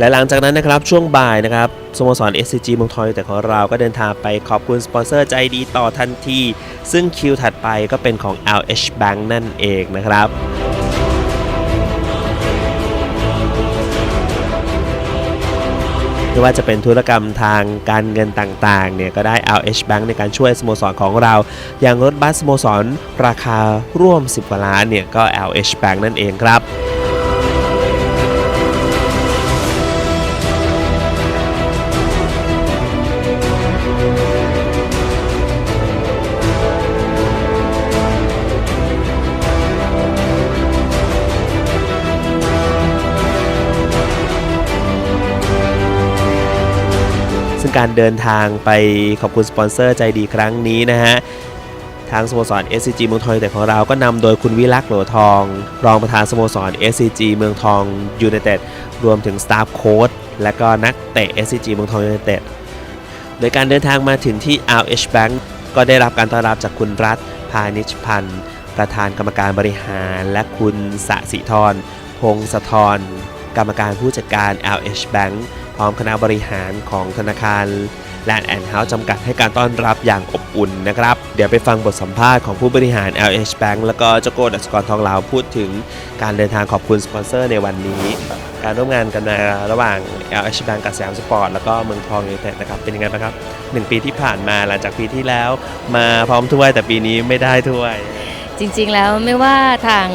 และหลังจากนั้นนะครับช่วงบ่ายนะครับสโมสร SCG เมืองทองยูไนเต็ดของเราก็เดินทางไปขอบคุณสปอนเซอร์ใจดีต่อทันที ซึ่งคิวถัดไปก็เป็นของ LH Bank นั่นเองนะครับไม่ว่าจะเป็นธุรกรรมทางการเงินต่างๆ เนี่ยก็ได้ LH Bank ในการช่วยสโมสรของเรา อย่างรถบัสสโมสรราคาร่วม 10กว่าล้านเนี่ยก็ LH Bank นั่นเองครับ การเดินทางไปขอบคุณสปอนเซอร์ใจดีครั้งนี้นะฮะทางสโมสร SCG เมืองทองยูไนเต็ดของเราก็นำโดยคุณวิลักษ์โหลทอง รองประธานสโมสร SCG เมืองทองยูไนเต็ดรวมถึงสตาฟโค้ชและก็นักเตะ SCG เมืองทองยูไนเต็ดโดยการเดินทางมาถึงที่ LH Bank ก็ได้รับการต้อนรับจากคุณรัฐพานิชพันธ์ ประธานกรรมการบริหาร และคุณสสิธรพงศธรกรรมการผู้จัดการ LH Bank ร้อมคณะบริหารของธนาคารแลนด์แอนด์เฮาส์จำกัดให้การต้อนรับอย่างอบอุ่นนะครับ เดี๋ยวไปฟังบทสัมภาษณ์ของผู้บริหาร LH Bank แล้วก็เจ้าโกดัชกรทองลาวพูดถึงการเดินทางขอบคุณสปอนเซอร์ในวันนี้ การร่วมงานกันมาระหว่าง LH Bank กับสยามสปอร์ตแล้วก็เมืองทองยูไนเต็ดนะครับเป็นยังไงบ้างครับ 1 ปีที่ผ่านมาหลังจากปีที่แล้ว มาพร้อมถ้วยแต่ปีนี้ไม่ได้ถ้วย จริงๆแล้วไม่ว่าทาง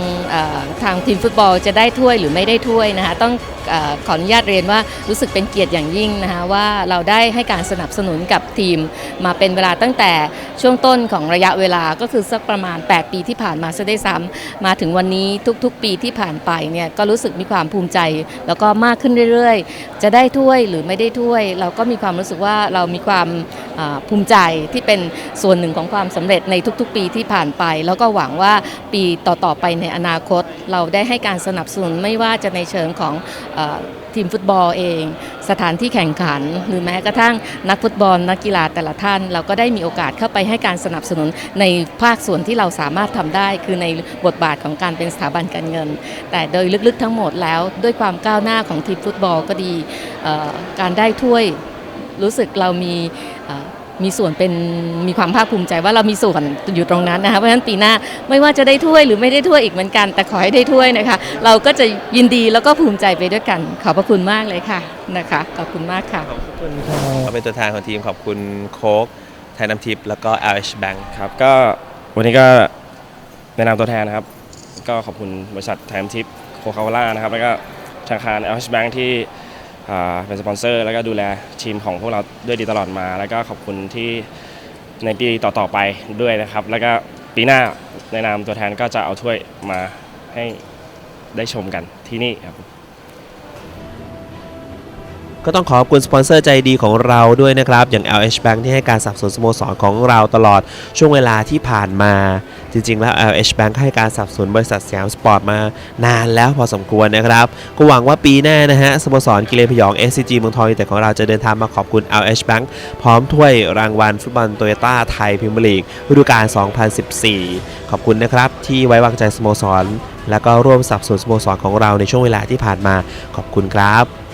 ทางทีมฟุตบอลจะได้ถ้วยหรือไม่ได้ถ้วยนะคะต้องอขออนุญาตเรียนว่ารู้สึกเป็นเกียรติอย่างยิ่งนะคะว่าเราได้ให้การสนับสนุนกับทีมมาเป็นเวลาตั้งแต่ช่วงต้นของระยะเวลาก็คือสักประมาณ 8 ปีที่ผ่านมาซะได้ซ้ำมาถึงวันนี้ทุกๆ ปีที่ผ่านไปเนี่ยก็รู้สึกมีความภูมิใจ แล้วก็มากขึ้นเรื่อยๆ จะได้ถ้วยหรือไม่ได้ถ้วย เราก็มีความรู้สึกว่าเรามีความ ภูมิใจที่เป็นส่วนหนึ่งของความสำเร็จในทุกๆ ปีที่ผ่านไป แล้วก็หวังว่าปีต่อๆไปในอนาคต เราได้ให้การสนับสนุนไม่ว่าจะในเชิงของอทีมฟุตบอลเอง สถานที่แข่งขัน หรือแม้กระทั่งนักฟุตบอลนักกีฬาแต่ละท่าน เราก็ได้มีโอกาสเข้าไปให้การสนับสนุนในภาคส่วนที่เราสามารถทำได้ คือในบทบาทของการเป็นสถาบันการเงิน แต่โดยลึกๆทั้งหมดแล้ว ด้วยความก้าวหน้าของทีมฟุตบอลก็ดีการได้ถ้วย รู้สึกเรามีเอ่อมีส่วนเป็นมีความภาคภูมิใจว่าเรามีส่วนอยู่ตรงนั้นนะคะเพราะฉะนั้นปีหน้าไม่ว่าจะได้ถ้วยหรือไม่ได้ถ้วยอีกเหมือนกัน แต่ขอให้ได้ถ้วยนะคะ เราก็จะยินดีแล้วก็ภูมิใจไปด้วยกัน ขอบพระคุณมากเลยค่ะนะคะขอบคุณมากค่ะขอบคุณเราเป็นตัวแทนของทีมขอบคุณโค้กไทยน้ำทิพย์แล้วก็ LH Bank ครับก็วันนี้ก็ในนามตัวแทนนะครับ ก็ขอบคุณบริษัทไทม์ทิปโคคาโคล่านะครับแล้วก็ธนาคาร LH Bank ที่อ่า เป็นสปอนเซอร์ แล้วก็ดูแลทีมของพวกเราด้วยดีตลอดมา แล้วก็ขอบคุณที่ในปีต่อๆไปด้วยนะครับ แล้วก็ปีหน้าในนามตัวแทนก็จะเอาถ้วยมาให้ได้ชมกันที่นี่ครับ ก็ต้องขอบคุณสปอนเซอร์ใจดีของเราด้วยนะครับ อย่าง LH Bank ที่ให้การสนับสนุนสโมสรของเราตลอดช่วงเวลาที่ผ่านมา จริง ๆ แล้ว LH Bank ให้การสนับสนุนบริษัทสยามสปอร์ตมานานแล้วพอสมควรนะครับ ก็หวังว่าปีหน้านะฮะสโมสรกิเลนพยอง SCG เมืองทองยูไนเต็ดของเราจะเดินทางมาขอบคุณ LH Bank พร้อมถ้วยรางวัลฟุตบอลโตโยต้าไทยพรีเมียร์ลีกฤดูกาล 2014 ขอบคุณนะครับที่ไว้วางใจสโมสร และก็ร่วมสับสนสโมสรของเราในช่วงเวลาที่ผ่านมาขอบคุณครับ